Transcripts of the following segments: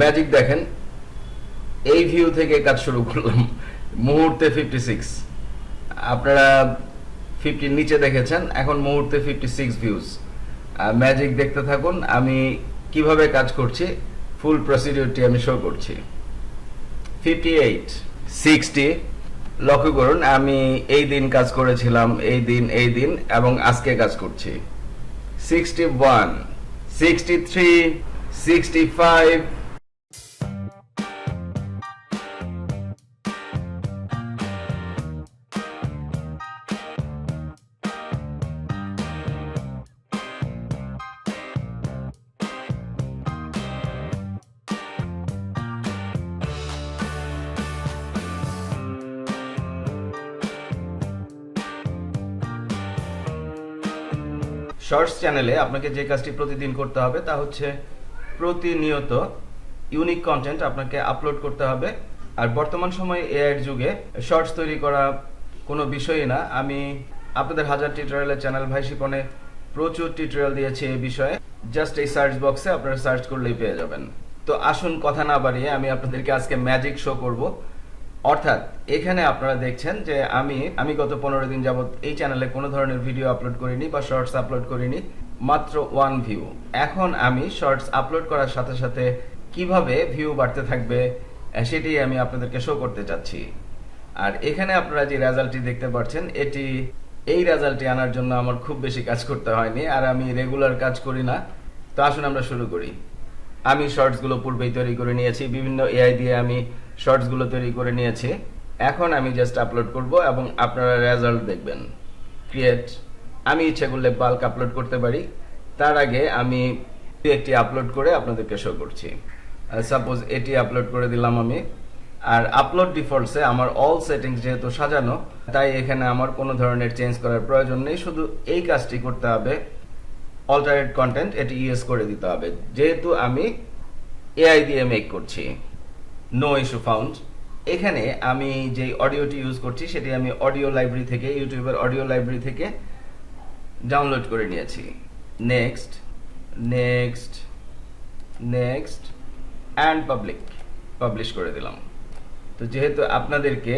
Magic দেখেন। এই view থেকে কাজ শুরু করলাম। মুহূর্তে ফিফটি সিক্স আপনারা ফিফটির নিচে দেখেছেন, এখন মুহূর্তে ফিফটি সিক্স ভিউজ ম্যাজিক দেখতে থাকুন। আমি কীভাবে কাজ করছি ফুল প্রসিডিউরটি আমি শো করছি। ফিফটি এইট সিক্সটি লক্ষ্য করুন, আমি এই দিন কাজ করেছিলাম, এই দিন এই দিন, এবং আজকে কাজ করছি। Sixty one sixty three sixty five shorts চ্যানেলে আপনাকে যে কাজটি প্রতিদিন করতে হবে তা হচ্ছে প্রতিনিয়ত ইউনিক কন্টেন্ট আপনাকে আপলোড করতে হবে। আর বর্তমান সময়ে এআই এর যুগে শর্টস তৈরি করা কোনো বিষয়ই না। আমি আপনাদের হাজার টিউটোরিয়ালের চ্যানেল ভাই শিপনে প্রচুর টিউটোরিয়াল দিয়েছি এই বিষয়ে। জাস্ট এই সার্চ বক্সে আপনারা সার্চ করলেই পেয়ে যাবেন। তো আসুন কথা না বাড়িয়ে আমি আপনাদেরকে আজকে ম্যাজিক শো করব। অর্থাৎ, এখানে আপনারা দেখছেন যে আমি আমি গত পনেরো দিন যাবত এই চ্যানেলে কোনো ধরনের ভিডিও আপলোড করিনি বা শর্টস আপলোড করিনি, মাত্র ওয়ান ভিউ এখন আমি শর্টস আপলোড করার সাথে সাথে কীভাবে ভিউ বাড়তে থাকবে সেটি আমি আপনাদেরকে শো করতে চাচ্ছি। আর এখানে আপনারা যে রেজাল্টটি দেখতে পাচ্ছেন, এটি, এই রেজাল্টটি আনার জন্য আমার খুব বেশি কাজ করতে হয়নি, আর আমি রেগুলার কাজ করি না। তো আসুন আমরা শুরু করি। আমি শর্টসগুলো পূর্বেই তৈরি করে নিয়েছি, বিভিন্ন এআই দিয়ে আমি শর্টসগুলো তৈরি করে নিয়েছি। এখন আমি জাস্ট আপলোড করব এবং আপনারা রেজাল্ট দেখবেন। ক্রিয়েট আমি ইচ্ছে করলে বাল্ক আপলোড করতে পারি। তার আগে আমি একটি আপলোড করে আপনাদেরকে শো করছি। সাপোজ এটি আপলোড করে দিলাম আমি। আর আপলোড ডিফল্টসে আমার অল সেটিংস যেহেতু সাজানো, তাই এখানে আমার কোনো ধরনের চেঞ্জ করার প্রয়োজন নেই। শুধু এই কাজটি করতে হবে। অল্টারেট কন্টেন্ট এটি ইউজ করে দিতে হবে। যেহেতু আমি এআই দিয়ে মেক করছি। নো ইস্যু ফাউন্ড এখানে আমি যে অডিওটি ইউজ করছি, সেটি আমি অডিও লাইব্রেরি থেকে, ইউটিউবের অডিও লাইব্রেরি থেকে ডাউনলোড করে নিয়েছি। Next next next and public publish করে দিলাম। তো যেহেতু আপনাদেরকে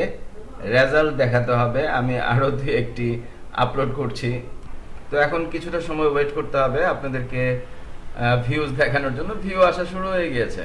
রেজাল্ট দেখাতে হবে, আমি আরও দু একটি আপলোড করছি। তো এখন কিছুটা সময় ওয়েট করতে হবে আপনাদেরকে ভিউজ দেখানোর জন্য। ভিউ আসা শুরু হয়ে গিয়েছে।